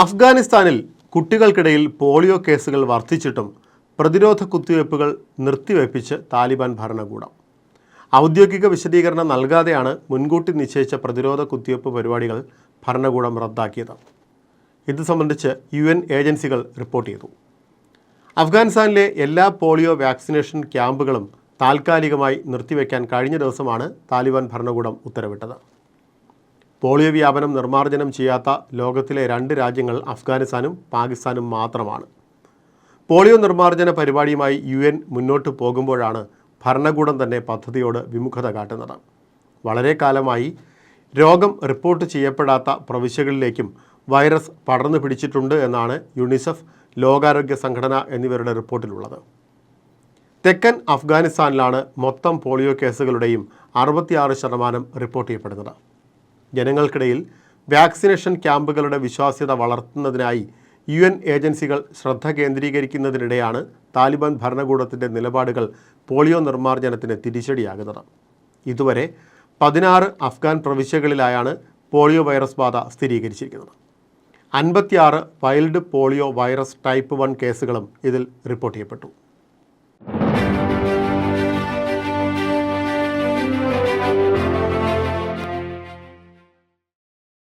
അഫ്ഗാനിസ്ഥാനിൽ കുട്ടികൾക്കിടയിൽ പോളിയോ കേസുകൾ വർദ്ധിച്ചിട്ടും പ്രതിരോധ കുത്തിവയ്പ്പുകൾ നിർത്തിവയ്പ്പിച്ച് താലിബാൻ ഭരണകൂടം. ഔദ്യോഗിക വിശദീകരണം നൽകാതെയാണ് മുൻകൂട്ടി നിശ്ചയിച്ച പ്രതിരോധ കുത്തിവയ്പ്പ് പരിപാടികൾ ഭരണകൂടം റദ്ദാക്കിയത്. ഇത് സംബന്ധിച്ച് യു എൻ ഏജൻസികൾ റിപ്പോർട്ട് ചെയ്തു. അഫ്ഗാനിസ്ഥാനിലെ എല്ലാ പോളിയോ വാക്സിനേഷൻ ക്യാമ്പുകളും താൽക്കാലികമായി നിർത്തിവെക്കാൻ കഴിഞ്ഞ ദിവസമാണ് താലിബാൻ ഭരണകൂടം ഉത്തരവിട്ടത്. പോളിയോ വ്യാപനം നിർമ്മാർജനം ചെയ്യാത്ത ലോകത്തിലെ രണ്ട് രാജ്യങ്ങൾ അഫ്ഗാനിസ്ഥാനും പാകിസ്ഥാനും മാത്രമാണ്. പോളിയോ നിർമ്മാർജന പരിപാടിയുമായി യു എൻ മുന്നോട്ട് പോകുമ്പോഴാണ് ഭരണകൂടം തന്നെ പദ്ധതിയോട് വിമുഖത കാട്ടുന്നത്. വളരെ കാലമായി രോഗം റിപ്പോർട്ട് ചെയ്യപ്പെടാത്ത പ്രവിശ്യകളിലേക്കും വൈറസ് പടർന്നു പിടിച്ചിട്ടുണ്ട് എന്നാണ് യുണിസെഫ് ലോകാരോഗ്യ സംഘടന എന്നിവരുടെ റിപ്പോർട്ടിലുള്ളത്. തെക്കൻ അഫ്ഗാനിസ്ഥാനിലാണ് മൊത്തം പോളിയോ കേസുകളുടെയും അറുപത്തിയാറ് ശതമാനം റിപ്പോർട്ട് ചെയ്യപ്പെടുന്നത്. ജനങ്ങൾക്കിടയിൽ വാക്സിനേഷൻ ക്യാമ്പുകളുടെ വിശ്വാസ്യത വളർത്തുന്നതിനായി യു എൻ ഏജൻസികൾ ശ്രദ്ധ കേന്ദ്രീകരിക്കുന്നതിനിടെയാണ് താലിബാൻ ഭരണകൂടത്തിന്റെ നിലപാടുകൾ പോളിയോ നിർമ്മാർജനത്തിന് തിരിച്ചടിയാകുന്നത്. ഇതുവരെ പതിനാറ് അഫ്ഗാൻ പ്രവിശ്യകളിലായാണ് പോളിയോ വൈറസ് ബാധ സ്ഥിരീകരിച്ചിരിക്കുന്നത്. അൻപത്തിയാറ് wild polio virus type one കേസുകളും ഇതിൽ റിപ്പോർട്ട് ചെയ്യപ്പെട്ടു.